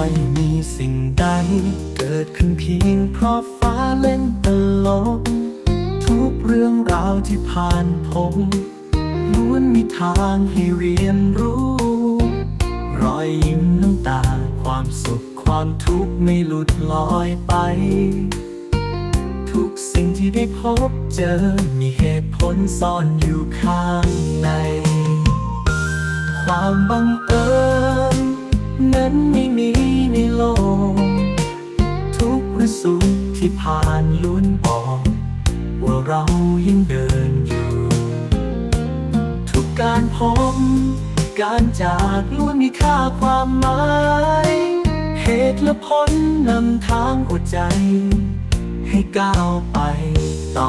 ไม่มีสิ่งใด เกิดขึ้นเพียงเพราะฟ้าเล่นตลก ทุกเรื่องราวที่ผ่านผมล้วนมีทางให้เรียนรู้ รอยยิ้มน้ำตา ความสุขความทุกข์ไม่หลุดลอยไป ทุกสิ่งที่ได้พบเจอมีเหตุผลซ่อนอยู่ข้างใน ความบังเอิญ นั้นไม่มีในโลก ทุกประสุขที่ผ่านล้วนบอกว่าเรายังเดินอยู่ ทุกการพบการจากล้วนมีค่าความหมาย เหตุและผลนำทางหัวใจ ให้ก้าวไปต่อ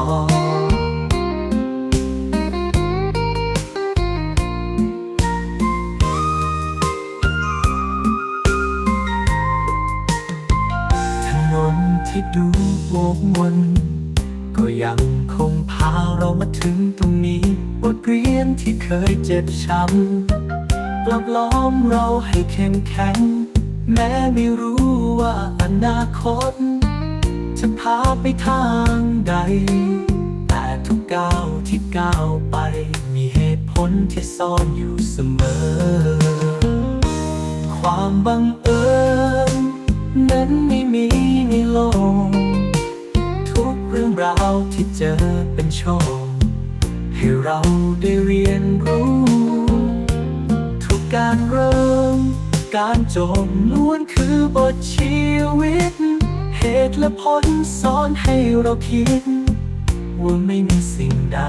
ดูโวกวนก็ยังคงพาเรามาถึงตรงนี้ บทเรียนที่เคยเจ็บช้ำปลอบล้อมเราให้เข้มแข็ง แม้ไม่รู้ว่าอนาคต จะพาไปทางใด แต่ทุกก้าวที่ก้าวไป มีเหตุผลที่ซ่อนอยู่เสมอ ความบังเอิญนั้นม่ มีในโลก ทุกเรื่องราวที่เจอเป็นโชค ให้เราได้เรียนรู้ ทุกการเริ่ม การจบล้วนคือบทชีวิต เหตุและผลสอนให้เราคิด ว่าไม่มีสิ่งใด